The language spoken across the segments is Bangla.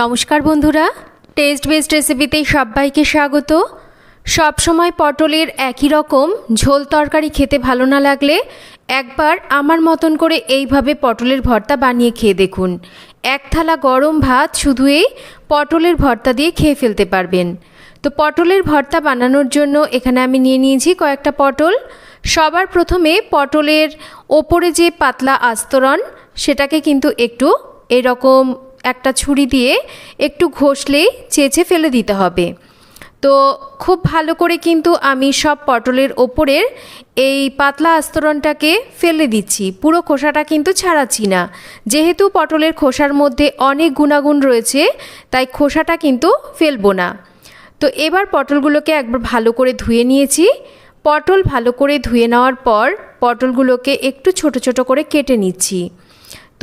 নমস্কার বন্ধুরা টেস্ট বেস্ট রেসিপিতে সবাইকে স্বাগত। সব সময় পটলের একই রকম, ঝোল তরকারি খেতে ভালো না লাগলে একবার আমার মতন করে এইভাবে পটলের ভর্তা বানিয়ে খেয়ে দেখুন। এক থালা গরম ভাত শুধু এই পটলের ভর্তা দিয়ে খেয়ে ফেলতে পারবেন। তো পটলের ভর্তা বানানোর জন্য এখানে আমি নিয়ে নিয়েছি কয়েকটা পটল। সবার প্রথমে পটলের ওপরে যে পাতলা আস্তরণ, সেটাকে কিন্তু একটু এরকম একটা ছুরি দিয়ে একটু ঘষলেই চেঁচে ফেলে দিতে হবে। তো খুব ভালো করে কিন্তু আমি সব পটলের ওপরের এই পাতলা আস্তরণটাকে ফেলে দিচ্ছি। পুরো খোসাটা কিন্তু ছাড়াচ্ছি না। যেহেতু পটলের খোসার মধ্যে অনেক গুণাগুণ রয়েছে, তাই খোসাটা কিন্তু ফেলব না। তো এবার পটলগুলোকে একবার ভালো করে ধুয়ে নিয়েছি। পটল ভালো করে ধুয়ে নেওয়ার পর পটলগুলোকে একটু ছোট ছোট করে কেটে নিচ্ছি।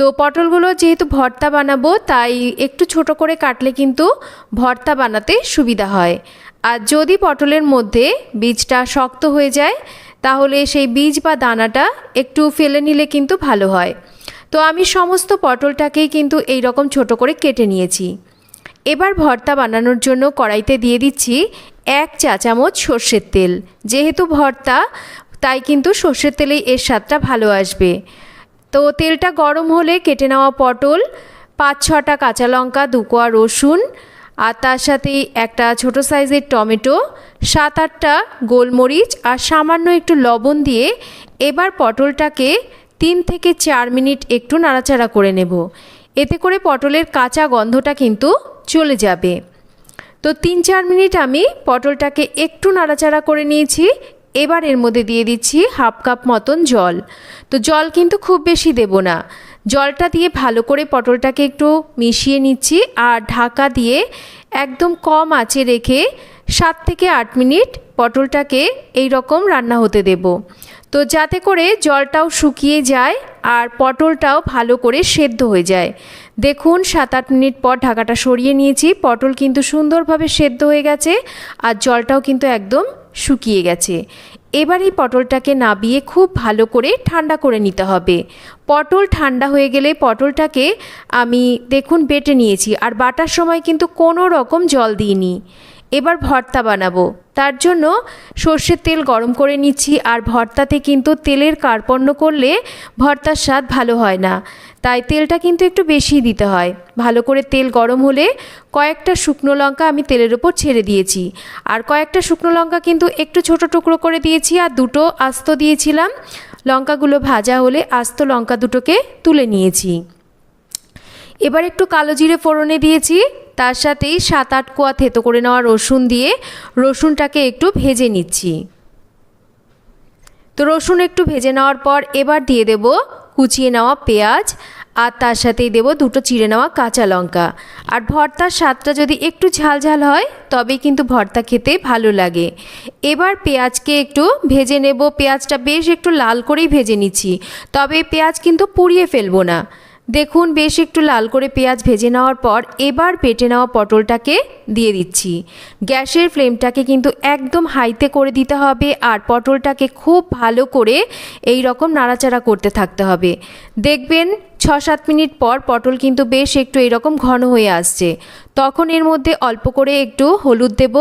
তো পটলগুলো যেহেতু ভর্তা বানাবো, তাই একটু ছোট করে কাটলে কিন্তু ভর্তা বানাতে সুবিধা হয়। আর যদি পটলের মধ্যে বীজটা শক্ত হয়ে যায়, তাহলে সেই বীজ বা দানাটা একটু ফেলে নিলে কিন্তু ভালো হয়। তো আমি সমস্ত পটলটাকেই কিন্তু এই রকম ছোট করে কেটে নিয়েছি। এবার ভর্তা বানানোর জন্য কড়াইতে দিয়ে দিচ্ছি এক চা চামচ সর্ষের তেল। যেহেতু ভর্তা, তাই কিন্তু সর্ষের তেলেই এর স্বাদটা ভালো আসবে। তো তেলটা গরম হলে কেটে নেওয়া পটল, পাঁচ ছটা কাঁচা লঙ্কা, দু কোয়া রসুন, আর তার সাথে একটা ছোট সাইজের টমেটো, সাত আটটা গোলমরিচ আর সামান্য একটু লবণ দিয়ে এবার পটলটাকে তিন থেকে চার মিনিট একটু নাড়াচাড়া করে নেব। এতে করে পটলের কাঁচা গন্ধটা কিন্তু চলে যাবে। তো তিন চার মিনিট আমি পটলটাকে একটু নাড়াচাড়া করে নিয়েছি এবার এর মধ্যে দিয়ে দিচ্ছি হাফ কাপ মতন জল। তো জল কিন্তু খুব বেশি দেব না। জলটা দিয়ে ভালো করে পটলটাকে একটু মিশিয়ে নিচ্ছি আর ঢাকা দিয়ে একদম কম আঁচে রেখে সাত থেকে আট মিনিট পটলটাকে এই রকম রান্না হতে দেব। তো যাতে করে জলটাও শুকিয়ে যায় আর পটলটাও ভালো করে সেদ্ধ হয়ে যায়। দেখুন, সাত আট মিনিট পর ঢাকাটা সরিয়ে নিয়েছি। পটল কিন্তু সুন্দরভাবে সেদ্ধ হয়ে গেছে আর জলটাও কিন্তু একদম শুকিয়ে গেছে। এবার এই পটলটাকে নাবিয়ে খুব ভালো করে ঠান্ডা করে নিতে হবে। পটল ঠান্ডা হয়ে গেলে পটলটাকে আমি, দেখুন, বেটে নিয়েছি। আর বাটার সময় কিন্তু কোনো রকম জল দিইনি। এবার ভর্তা বানাবো। তার জন্য সর্ষের তেল গরম করে নিচ্ছি আর ভর্তাতে কিন্তু তেলের কার্পণ্য করলে ভর্তার স্বাদ ভালো হয় না। তাই তেলটা কিন্তু একটু বেশি দিতে হয়। ভালো করে তেল গরম হলে কয়েকটা শুকনো লঙ্কা আমি তেলের ওপর ছেড়ে দিয়েছি। আর কয়েকটা শুকনো লঙ্কা কিন্তু একটু ছোট টুকরো করে দিয়েছি আর দুটো আস্ত দিয়েছিলাম। লঙ্কাগুলো ভাজা হলে আস্ত লঙ্কা দুটোকে তুলে নিয়েছি। এবার একটু কালো জিরে ফোড়নে দিয়েছি। তার সাথেই সাত আট কোয়া থেতো করে নেওয়া রসুন দিয়ে রসুনটাকে একটু ভেজে নিচ্ছি। তো রসুন একটু ভেজে নেওয়ার পর এবার দিয়ে দেব কুচিয়ে নেওয়া পেঁয়াজ আর তার সাথেই দেব দুটো চিড়ে নেওয়া কাঁচা লঙ্কা। আর ভর্তার স্বাদটা যদি একটু ঝাল ঝাল হয়, তবেই কিন্তু ভর্তা খেতে ভালো লাগে। এবার পেঁয়াজকে একটু ভেজে নেব। পেঁয়াজটা বেশ একটু লাল করেই ভেজে নিচ্ছি, তবে পেঁয়াজ কিন্তু পুড়িয়ে ফেলব না। দেখুন, বেশ একটু লাল করে পেঁয়াজ ভেজে নেওয়ার পর এবার পেটে নেওয়া পটলটাকে দিয়ে দিচ্ছি। গ্যাসের ফ্লেমটাকে কিন্তু একদম হাইতে করে দিতে হবে আর পটলটাকে খুব ভালো করে এই রকম নাড়াচাড়া করতে থাকতে হবে। দেখবেন ছ সাত মিনিট পর পটল কিন্তু বেশ একটু এরকম ঘন হয়ে আসছে। তখন এর মধ্যে অল্প করে একটু হলুদ দেব,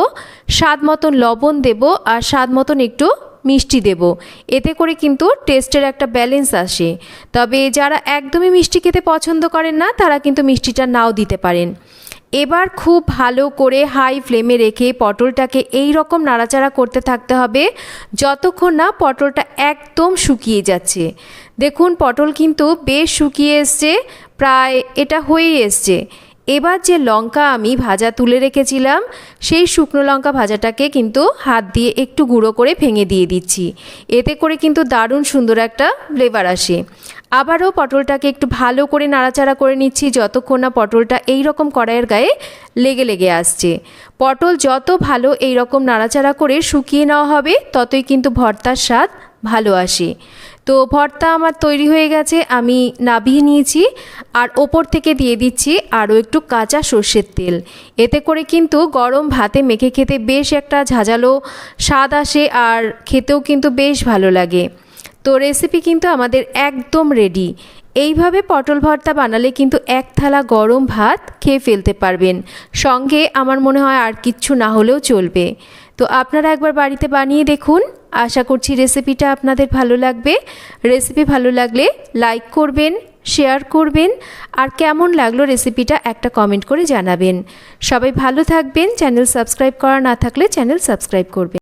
স্বাদ মতন লবণ দেব আর স্বাদ মতন একটু মিষ্টি দেব। এতে করে কিন্তু টেস্টের একটা ব্যালেন্স আসে। তবে যারা একদমই মিষ্টি খেতে পছন্দ করেন না, তারা কিন্তু মিষ্টিটা নাও দিতে পারেন। এবার খুব ভালো করে হাই ফ্লেমে রেখে পটলটাকে এই রকম নাড়াচাড়া করতে থাকতে হবে, যতক্ষণ না পটলটা একদম শুকিয়ে যাচ্ছে। দেখুন, পটল কিন্তু বেশ শুকিয়ে এসছে, প্রায় এটা হয়েই এসছে। এবার যে লঙ্কা আমি ভাজা তুলে রেখেছিলাম, সেই শুকনো লঙ্কা ভাজাটাকে কিন্তু হাত দিয়ে একটু গুঁড়ো করে ভেঙে দিয়ে দিচ্ছি। এতে করে কিন্তু দারুণ সুন্দর একটা ফ্লেভার আসে। আবারও পটলটাকে একটু ভালো করে নাড়াচাড়া করে নিচ্ছি, যতক্ষণ না পটলটা এই রকম কড়াইয়ের গায়ে লেগে লেগে আসছে। পটল যত ভালো এই রকম নাড়াচাড়া করে শুকিয়ে নেওয়া হবে, ততই কিন্তু ভর্তার স্বাদ ভালো আসে। তো ভর্তা আমার তৈরি হয়ে গেছে, আমি নাবিয়ে নিয়েছি আর ওপর থেকে দিয়ে দিচ্ছি আরও একটু কাঁচা সর্ষের তেল। এতে করে কিন্তু গরম ভাতে মেখে খেতে বেশ একটা ঝাঁঝালো স্বাদ আসে আর খেতেও কিন্তু বেশ ভালো লাগে। তো রেসিপি কিন্তু আমাদের একদম রেডি এইভাবে পটল ভর্তা বানালে কিন্তু এক থালা গরম ভাত খেয়ে ফেলতে পারবেন। সঙ্গে আমার মনে হয় আর কিচ্ছু না হলেও চলবে। তো আপনারা একবার বাড়িতে বানিয়ে দেখুন। আশা করছি রেসিপিটা আপনাদের ভালো লাগবে। রেসিপি ভালো লাগলে লাইক করবেন শেয়ার করবেন, আর কেমন লাগল রেসিপিটা একটা কমেন্ট করে জানাবেন। সবাই ভালো থাকবেন চ্যানেল সাবস্ক্রাইব করা না থাকলে চ্যানেল সাবস্ক্রাইব করবেন।